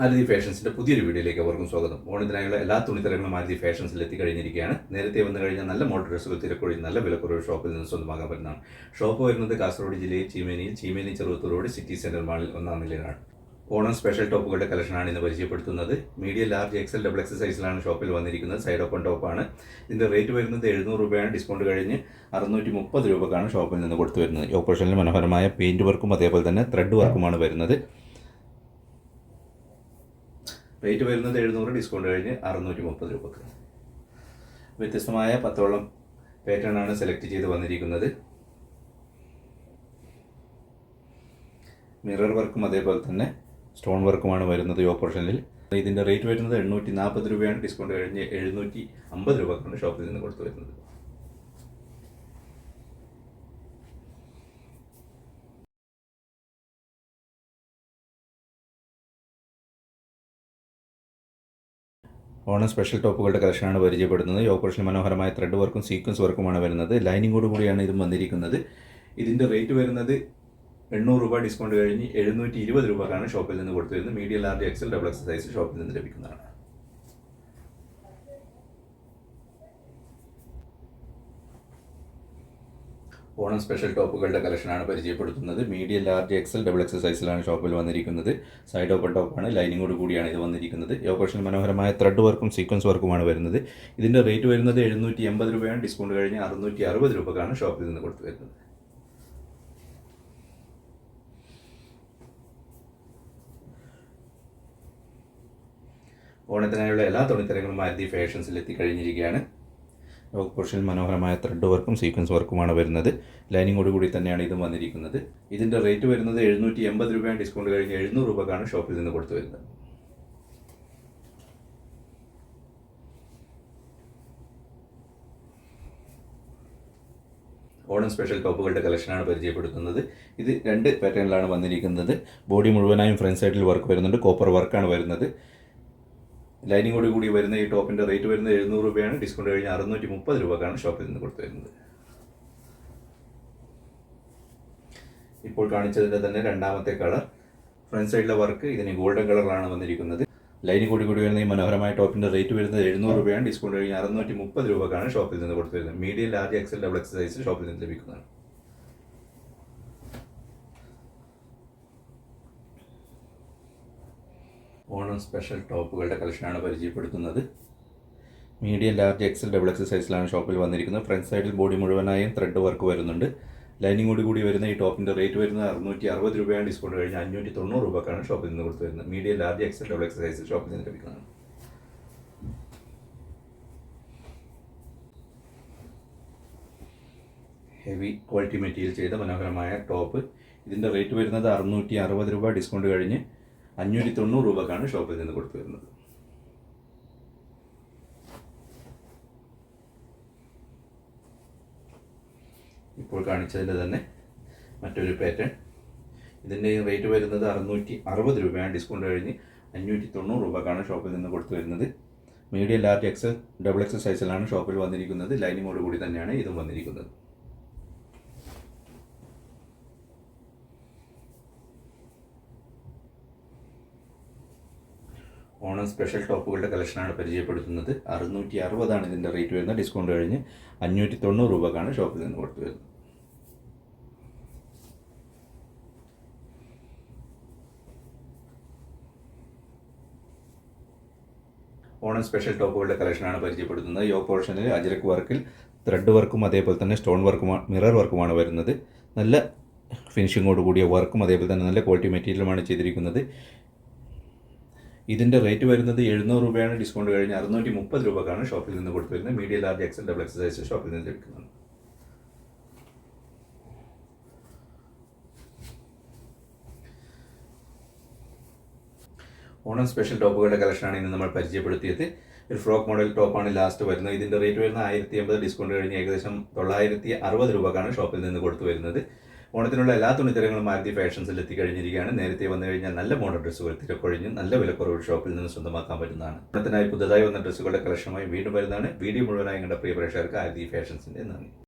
മാരുതി ഫാഷൻസിന്റെ പുതിയൊരു വീഡിയോയിലേക്ക് അവർക്കും സ്വാഗതം. ഓണത്തിനായുള്ള എല്ലാ തുണിത്തരങ്ങളും മാരുതി ഫാഷൻസിൽ എത്തിക്കഴിഞ്ഞിരിക്കുകയാണ്. നേരത്തെ വന്നു കഴിഞ്ഞാൽ നല്ല മോഡൽ ഡ്രസ്സുകൾ തിരക്കൊഴിഞ്ഞ് നല്ല വിലക്കുറവ് ഷോപ്പിൽ നിന്ന് സ്വന്തമാക്കാൻ പറ്റുന്നതാണ്. ഷോപ്പ് വരുന്നത് കാസർഗോഡ് ജില്ലയിൽ ചീമേനിയിൽ Cheemeni Cheruvathur road city centre മാളിൽ ഒന്നാം നിലയിലാണ്. ഓണം സ്പെഷ്യൽ ടോപ്പുകളുടെ കളക്ഷനാണ് ഇന്ന് പരിചയപ്പെടുത്തുന്നത്. Medium large XL double X സൈസിലാണ് ഷോപ്പിൽ വന്നിരിക്കുന്നത്. സൈഡ് ഓപ്പൺ ടോപ്പാണ്. ഇതിന്റെ റേറ്റ് വരുന്നത് എഴുന്നൂറ് രൂപയാണ്. ഡിസ്കൗണ്ട് കഴിഞ്ഞ് അറുന്നൂറ്റി മുപ്പത് രൂപക്കാണ് ഷോപ്പിൽ നിന്ന് കൊടുത്തു വരുന്നത്. ഓപ്പറേഷനിൽ മനോഹരമായ പെയിന്റ് വർക്കും അതേപോലെ തന്നെ ത്രെഡ് വർക്കുമാണ് വരുന്നത്. റേറ്റ് വരുന്നത് എഴുന്നൂറ് ഡിസ്കൗണ്ട് കഴിഞ്ഞ് അറുന്നൂറ്റി മുപ്പത് രൂപക്ക്. വ്യത്യസ്തമായ പത്തോളം പാറ്റേൺ ആണ് സെലക്ട് ചെയ്ത് വന്നിരിക്കുന്നത്. മിറർ വർക്കും അതേപോലെ തന്നെ സ്റ്റോൺ വർക്കുമാണ് വരുന്നത് ഈ ഓപ്പറേഷനിൽ ഇതിന്റെ റേറ്റ് വരുന്നത് എണ്ണൂറ്റി നാൽപ്പത് രൂപയാണ് ഡിസ്കൗണ്ട് കഴിഞ്ഞ് എഴുന്നൂറ്റി അമ്പത് രൂപക്കാണ് ഷോപ്പിൽ നിന്ന് കൊടുത്തു വരുന്നത്. ഓണം സ്പെഷ്യൽ ടോപ്പുകളുടെ കളക്ഷനാണ് പരിചയപ്പെടുന്നത്. ഈ ഓപ്പറേഷൻ മനോഹരമായ ത്രെഡ് വർക്കും സീക്വൻസ് വർക്കുമാണ് വരുന്നത്. ലൈനിങ്ങോട് കൂടിയാണ് ഇതും വന്നിരിക്കുന്നത്. ഇതിന്റെ റേറ്റ് വരുന്നത് എണ്ണൂറ് രൂപ ഡിസ്കൗണ്ട് കഴിഞ്ഞ് എഴുന്നൂറ്റി ഇരുപത് രൂപക്കാണ് ഷോപ്പിൽ നിന്ന് കൊടുത്തു വരുന്നത് medium large XL double X size ഷോപ്പിൽ നിന്ന് ലഭിക്കുന്നതാണ്. ഓണം സ്പെഷ്യൽ ടോപ്പുകളുടെ കളക്ഷനാണ് പരിചയപ്പെടുത്തുന്നത്. Medium large XL double XL സൈസിലാണ് ഷോപ്പിൽ വന്നിരിക്കുന്നത്. സൈഡ് ഓപ്പൺ ടോപ്പാണ് ലൈനിങ്ങോട് കൂടിയാണ് ഇത് വന്നിരിക്കുന്നത്. ഓപ്പറേഷൻ മനോഹരമായ ത്രെഡ് വർക്കും സീക്വൻസ് വർക്കുമാണ് വരുന്നത്. ഇതിന്റെ റേറ്റ് വരുന്നത് എഴുന്നൂറ്റി എൺപത് രൂപയാണ്. ഡിസ്കൗണ്ട് കഴിഞ്ഞ് അറുന്നൂറ്റി അറുപത് രൂപക്കാണ് ഷോപ്പിൽ നിന്ന് കൊടുത്തു വരുന്നത്. ഓണത്തിനായുള്ള എല്ലാ തുണിത്തരങ്ങളും മാരുതി ഫാഷൻസിൽ എത്തിക്കഴിഞ്ഞിരിക്കുകയാണ്. പോർഷൻ മനോഹരമായ ത്രെഡ് വർക്കും സീക്വൻസ് വർക്കുമാണ് വരുന്നത്. ലൈനിങ്ങോട് കൂടി തന്നെയാണ് ഇതും വന്നിരിക്കുന്നത്. ഇതിന്റെ റേറ്റ് വരുന്നത് എഴുന്നൂറ്റി എൺപത് രൂപയാണ്. ഡിസ്കൗണ്ട് കഴിഞ്ഞ് എഴുന്നൂറ് രൂപക്കാണ് ഷോപ്പിൽ നിന്ന് കൊടുത്തു വരുന്നത്. ഓണം സ്പെഷ്യൽ കപ്പുകളുടെ കളക്ഷനാണ് പരിചയപ്പെടുത്തുന്നത്. ഇത് രണ്ട് പാറ്റേണിലാണ് വന്നിരിക്കുന്നത്. ബോഡി മുഴുവനായും ഫ്രണ്ട് സൈഡിൽ വർക്ക് വരുന്നുണ്ട്. കോപ്പർ വർക്കാണ് വരുന്നത്. ലൈനിങ്ങോട് കൂടി കൂടി വരുന്ന ഈ ടോപ്പിന്റെ റേറ്റ് വരുന്നത് എഴുന്നൂറ് രൂപയാണ്. ഡിസ്കൗണ്ട് കഴിഞ്ഞ് അറുന്നൂറ്റി മുപ്പത് രൂപക്കാണ് ഷോപ്പിൽ നിന്ന് കൊടുത്തു വരുന്നത് ഇപ്പോൾ കാണിച്ചതിന്റെ തന്നെ രണ്ടാമത്തെ കളർ. ഫ്രണ്ട് സൈഡിലെ വർക്ക് ഇതിന് ഗോൾഡൻ കളറിലാണ് വന്നിരിക്കുന്നത്. ലൈനിങ് കൂടി കൂടി വരുന്ന ഈ മനോഹരമായ ടോപ്പിന്റെ റേറ്റ് വരുന്നത് എഴുന്നൂറ് രൂപയാണ്. ഡിസ്കൗണ്ട് കഴിഞ്ഞ് അറുന്നൂറ്റി മുപ്പത് രൂപക്കാണ് ഷോപ്പിൽ നിന്ന് കൊടുത്തു വരുന്നത് medium large XL double exercise ഷോപ്പിൽ നിന്ന് ലഭിക്കുന്നതാണ്. ഓണം സ്പെഷ്യൽ ടോപ്പുകളുടെ കളക്ഷനാണ് പരിചയപ്പെടുത്തുന്നത്. Medium large XL double XL സൈസിലാണ് ഷോപ്പിൽ വന്നിരിക്കുന്നത്. ഫ്രണ്ട് സൈഡിൽ ബോഡി മുഴുവനായും ത്രെഡ് വർക്ക് വരുന്നുണ്ട്. ലൈനിങ് കൂടി കൂടി വരുന്ന ഈ ടോപ്പിന്റെ റേറ്റ് വരുന്നത് അറുന്നൂറ്റി അറുപത് രൂപയാണ്. ഡിസ്കൗണ്ട് കഴിഞ്ഞ് അഞ്ഞൂറ്റി തൊണ്ണൂറ് രൂപക്കാണ് ഷോപ്പിൽ നിന്ന് കൊടുത്തു വരുന്നത്. Medium large XL double XL size ഷോപ്പിൽ നിന്ന് ലഭിക്കുന്നതാണ്. ഹെവി ക്വാളിറ്റി മെറ്റീരിയൽ ചെയ്ത മനോഹരമായ ടോപ്പ്. ഇതിന്റെ റേറ്റ് വരുന്നത് അറുന്നൂറ്റി അറുപത് രൂപ. ഡിസ്കൗണ്ട് കഴിഞ്ഞ് അഞ്ഞൂറ്റി തൊണ്ണൂറ് രൂപക്കാണ് ഷോപ്പിൽ നിന്ന് കൊടുത്തു വരുന്നത്. ഇപ്പോൾ കാണിച്ചതിന്റെ തന്നെ മറ്റൊരു പാറ്റേൺ ഇതിന്റെ റേറ്റ് വരുന്നത് അറുന്നൂറ്റി അറുപത് രൂപയാണ്. ഡിസ്കൗണ്ട് കഴിഞ്ഞ് അഞ്ഞൂറ്റി തൊണ്ണൂറ് രൂപക്കാണ് ഷോപ്പിൽ നിന്ന് കൊടുത്തു വരുന്നത്. Medium large X double X സൈസിലാണ് ഷോപ്പിൽ വന്നിരിക്കുന്നത്. ലൈനിങ്ങോട് കൂടി തന്നെയാണ് ഇതും വന്നിരിക്കുന്നത്. ഓണം സ്പെഷ്യൽ ടോപ്പുകളുടെ കളക്ഷനാണ് പരിചയപ്പെടുത്തുന്നത്. അറുന്നൂറ്റി അറുപതാണ് ഇതിന്റെ റേറ്റ് വരുന്നത്. ഡിസ്കൗണ്ട് കഴിഞ്ഞ് അഞ്ഞൂറ്റി തൊണ്ണൂറ് രൂപക്കാണ് ഷോപ്പിൽ നിന്ന് കൊടുത്തു വരുന്നത്. ഓണം സ്പെഷ്യൽ ടോപ്പുകളുടെ കളക്ഷനാണ് പരിചയപ്പെടുത്തുന്നത്. യോ പോർഷനിൽ അജരക്ക് വർക്കിൽ ത്രെഡ് വർക്കും അതേപോലെ തന്നെ സ്റ്റോൺ വർക്കും മിറർ വർക്കുമാണ് വരുന്നത്. നല്ല ഫിനിഷിങ്ങോട് കൂടിയ വർക്കും അതേപോലെ തന്നെ നല്ല ക്വാളിറ്റി മെറ്റീരിയലുമാണ് ചെയ്തിരിക്കുന്നത്. ഇതിന്റെ റേറ്റ് വരുന്നത് എഴുന്നൂറ് രൂപയാണ് ഡിസ്കൗണ്ട് കഴിഞ്ഞ് അറുന്നൂറ്റി മുപ്പത് രൂപക്കാണ് ഷോപ്പിൽ നിന്ന് കൊടുത്തു വരുന്നത് medium large XL double exercise ഷോപ്പിൽ നിന്ന് എടുക്കുന്നത് ഓണം സ്പെഷ്യൽ ടോപ്പുകളുടെ കളക്ഷനാണ് ഇന്ന് നമ്മൾ പരിചയപ്പെടുത്തിയത്. ഒരു ഫ്രോക്ക് മോഡൽ ടോപ്പാണ് ലാസ്റ്റ് വരുന്നത്. ഇതിന്റെ റേറ്റ് വരുന്നത് ആയിരത്തി അമ്പത് ഡിസ്കൗണ്ട് കഴിഞ്ഞ് ഏകദേശം തൊള്ളായിരത്തി അറുപത് രൂപക്കാണ് ഷോപ്പിൽ നിന്ന് കൊടുത്തു വരുന്നത്. ഓണത്തിനുള്ള എല്ലാ തുണിത്തരങ്ങളും മാരുതി ഫാഷൻസിൽ എത്തിക്കഴിഞ്ഞിരിക്കുകയാണ് നേരത്തെ വന്നു കഴിഞ്ഞാൽ നല്ല മോഡൽ ഡ്രസ്സുകൾ തിരക്കൊഴിഞ്ഞ് നല്ല വിലക്കുറവ് ഷോപ്പിൽ നിന്ന് സ്വന്തമാക്കാൻ പറ്റുന്നതാണ്. ഓണത്തിനായി പുതുതായി വന്ന ഡ്രസ്സുകളുടെ കളക്ഷനുമായി വീണ്ടും വരുന്നതാണ്. വീഡിയോ മുഴുവനായി കണ്ട പ്രിയ പ്രേക്ഷകർക്ക് ആരുതി ഫാഷൻസിന്റെ നന്ദി.